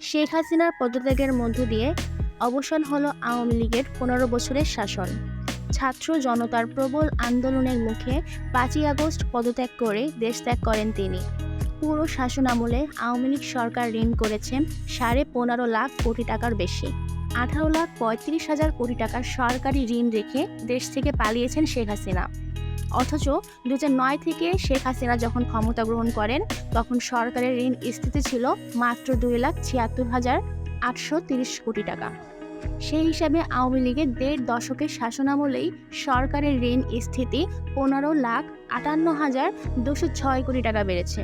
শেখ হাসিনার পদত্যাগের মধ্য দিয়ে অবসান হলো আওয়ামী লীগের পনেরো বছরের শাসন। ছাত্র জনতার প্রবল আন্দোলনের মুখে পাঁচই আগস্ট পদত্যাগ করে দেশ ত্যাগ করেন তিনি। পুরো শাসন আমলে আওয়ামী লীগ সরকার ঋণ করেছে সাড়ে পনেরো লাখ কোটি টাকার বেশি। আঠারো লাখ পঁয়ত্রিশ হাজার কোটি টাকার সরকারি ঋণ রেখে দেশ থেকে পালিয়েছেন শেখ হাসিনা। অথচ দু নয় থেকে শেখ হাসিনা যখন ক্ষমতা গ্রহণ করেন, তখন সরকারের ঋণ স্থিতি ছিল মাত্র দুই লাখ ছিয়াত্তর হাজার আটশো তিরিশ কোটি টাকা। সেই হিসাবে আওয়ামী লীগের দেড় দশকের শাসনামলেই সরকারের ঋণ স্থিতি পনেরো লাখ আটান্ন হাজার দুশো ছয় কোটি টাকা বেড়েছে।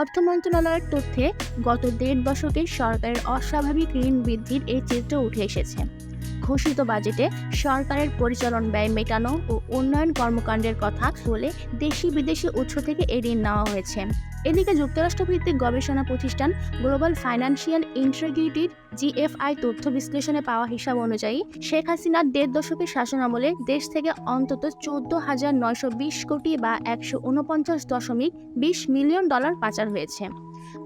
অর্থ মন্ত্রণালয়ের তথ্যে গত দেড় দশকে সরকারের অস্বাভাবিক ঋণ বৃদ্ধির এই চিত্র উঠে এসেছে। ঘোষিত বাজেটে সরকারের পরিচালন ব্যয় মেটানো ও উন্নয়ন কর্মকাণ্ডের কথা বলে দেশি বিদেশি উৎস থেকে এই ঋণ নেওয়া হয়েছে। এদিকে যুক্তরাষ্ট্রভিত্তিক গবেষণা প্রতিষ্ঠান গ্লোবাল ফাইন্যান্সিয়াল ইন্টিগ্রিটির জিএফআই তথ্য বিশ্লেষণে পাওয়া হিসাব অনুযায়ী শেখ হাসিনার দেড় দশকের শাসনামলে দেশ থেকে অন্তত চোদ্দ হাজার নয়শো বিশ কোটি বা একশো উনপঞ্চাশ দশমিক বিশ মিলিয়ন ডলার পাচার হয়েছে।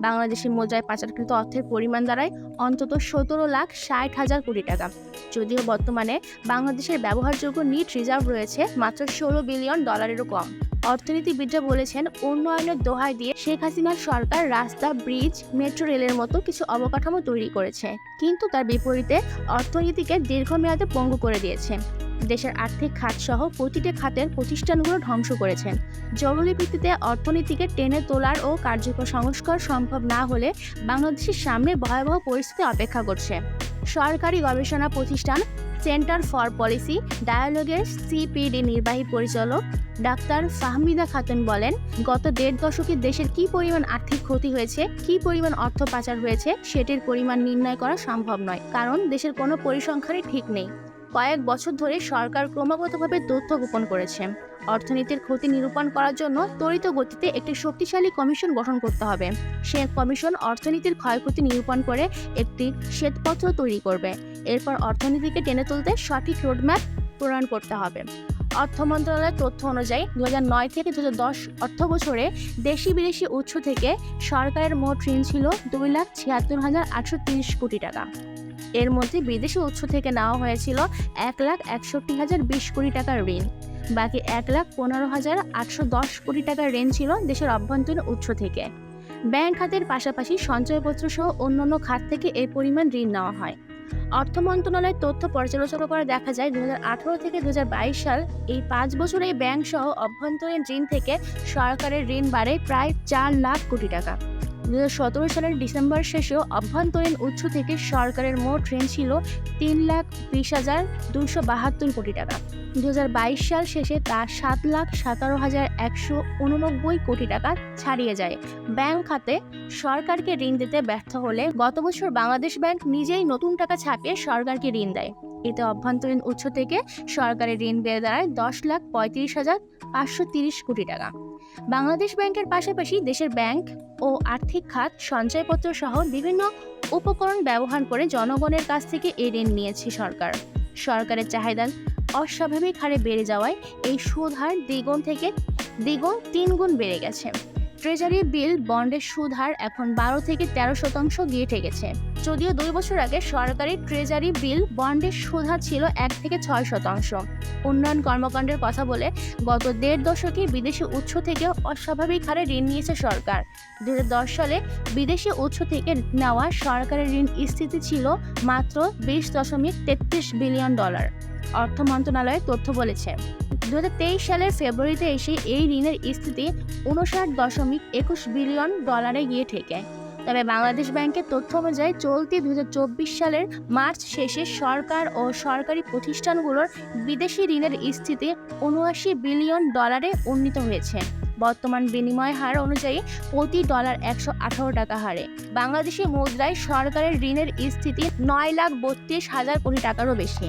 বাংলাদেশের মুদ্রায় পাচারকৃত অর্থের পরিমাণ দাঁড়ায় অন্তত সতেরো লাখ ষাট হাজার কোটি টাকা। যদিও বর্তমানে বাংলাদেশের ব্যবহারযোগ্য নিট রিজার্ভ রয়েছে মাত্র ষোলো বিলিয়ন ডলারেরও কম। অর্থনীতিবিদরা বলেছেন, উন্নয়নের দোহাই দিয়ে শেখ হাসিনার সরকার রাস্তা, ব্রিজ, মেট্রো রেলের মতো কিছু অবকাঠামো তৈরি করেছে। কিন্তু তার বিপরীতে অর্থনীতিকে দীর্ঘমেয়াদে পঙ্গু করে দিয়েছে। দেশের আর্থিক খাত সহ প্রতিটি খাতের প্রতিষ্ঠানগুলো ধ্বংস করেছেন। জরুরি ভিত্তিতে অর্থনীতিকে টেনে তোলার ও কার্যকর সংস্কার সম্ভব না হলে বাংলাদেশের সামনে ভয়াবহ পরিস্থিতি অপেক্ষা করছে। সরকারি গবেষণা প্রতিষ্ঠান সেন্টার ফর পলিসি ডায়ালগের সিপিডি নির্বাহী পরিচালক ডাক্তার ফাহমিদা খাতুন বলেন, গত দেড় দশকে দেশের কী পরিমাণ আর্থিক ক্ষতি হয়েছে, কী পরিমাণ অর্থ পাচার হয়েছে, সেটির পরিমাণ নির্ণয় করা সম্ভব নয়, কারণ দেশের কোনো পরিসংখ্যানই ঠিক নেই। কয়েক বছর ধরে সরকার ক্রমাগতভাবে তথ্য গোপন করেছে। অর্থনীতির ক্ষতি নিরূপণ করার জন্য ত্বরিত গতিতে একটি শক্তিশালী কমিশন গঠন করতে হবে। সে কমিশন অর্থনীতির ক্ষয়ক্ষতি নিরূপণ করে একটি শ্বেতপত্র তৈরি করবে। এরপর অর্থনীতিকে টেনে তুলতে সঠিক রোডম্যাপ প্রণয়ন করতে হবে। অর্থ মন্ত্রণালয়ের তথ্য অনুযায়ী দু নয় থেকে দু দশ অর্থ বছরে দেশি বিদেশি উৎস থেকে সরকারের মোট ঋণ ছিল দুই লাখ ছিয়াত্তর হাজার আটশো তিরিশ কোটি টাকা। এর মধ্যে বিদেশি উৎস থেকে নেওয়া হয়েছিল এক লাখ একষট্টি হাজার বিশ কোটি টাকার ঋণ। বাকি এক লাখ পনেরো হাজার আটশো দশ কোটি টাকার ঋণ ছিল দেশের অভ্যন্তরীণ উৎস থেকে। ব্যাংক খাতের পাশাপাশি সঞ্চয়পত্র সহ অন্যান্য খাত থেকে এই পরিমাণ ঋণ নেওয়া হয়। অর্থ মন্ত্রণালয়ের তথ্য পর্যালোচনা করে দেখা যায় দু হাজার আঠারো থেকে দু হাজার বাইশ সাল এই পাঁচ বছরে ব্যাংক সহ অভ্যন্তরীণ ঋণ থেকে সরকারের ঋণ বাড়ে প্রায় চার লাখ কোটি টাকা। দু হাজার সতেরো সালের ডিসেম্বর শেষেও অভ্যন্তরীণ উৎস থেকে সরকারের মোট ঋণ ছিল তিন লাখ বিশ হাজার দুশো বাহাত্তর কোটি টাকা। দু হাজার বাইশ সাল শেষে তা সাত লাখ সতেরো হাজার একশো উননব্বই কোটি টাকা ছাড়িয়ে যায়। ব্যাংক খাতে সরকারকে ঋণ দিতে ব্যর্থ হলে গত বছর বাংলাদেশ ব্যাংক নিজেই নতুন টাকা ছাপিয়ে সরকারকে ঋণ দেয়। এতে অভ্যন্তরীণ উৎস থেকে সরকারের ঋণ বেড়ে দাঁড়ায় দশ লাখ পঁয়ত্রিশ হাজার পাঁচশো তিরিশ কোটি টাকা। বাংলাদেশ ব্যাংকের পাশাপাশি দেশের ব্যাংক ও আর্থিক খাত, সঞ্চয়পত্র সহ বিভিন্ন উপকরণ ব্যবহার করে জনগণের কাছ থেকে এই ঋণ নিয়েছে সরকার। সরকারের চাহিদা অস্বাভাবিক হারে বেড়ে যাওয়ায় এই সুদ হার দ্বিগুণ থেকে দ্বিগুণ তিনগুণ বেড়ে গেছে। ট্রেজারি বিল বন্ডের সুদ হার এখন বারো থেকে তেরো শতাংশ গিয়ে ঠেকেছে। যদিও দুই বছর আগে সরকারি ট্রেজারি বিল বন্ডের সুদ হার ছিল এক থেকে ছয় শতাংশ। উন্নয়ন কর্মকাণ্ডের কথা বলে গত দেড় দশকে বিদেশি উৎস থেকেও অস্বাভাবিক হারে ঋণ নিয়েছে সরকার। দু হাজার দশ সালে বিদেশি উৎস থেকে নেওয়া সরকারের ঋণ স্থিতি ছিল মাত্র বিশ দশমিক তেত্রিশ বিলিয়ন ডলার। অর্থ মন্ত্রণালয়ের তথ্য বলেছে। দু হাজার তেইশ সালের ফেব্রুয়ারিতে এসে এই ঋণের স্থিতি উনষাট দশমিক একুশ বিলিয়ন ডলারে গিয়ে ঠেকে তবে বাংলাদেশ ব্যাংকের তথ্য অনুযায়ী চলতি দুই হাজার চব্বিশ সালের মার্চ শেষে সরকার ও সরকারি প্রতিষ্ঠানগুলোর বিদেশি ঋণের স্থিতি উনআশি বিলিয়ন ডলারে উন্নীত হয়েছে। বর্তমান বিনিময় হার অনুযায়ী প্রতি ডলার একশো আঠারো টাকা হারে। বাংলাদেশি মুদ্রায় সরকারের ঋণের স্থিতি নয় লাখ বত্রিশ হাজার কোটি টাকারও বেশি।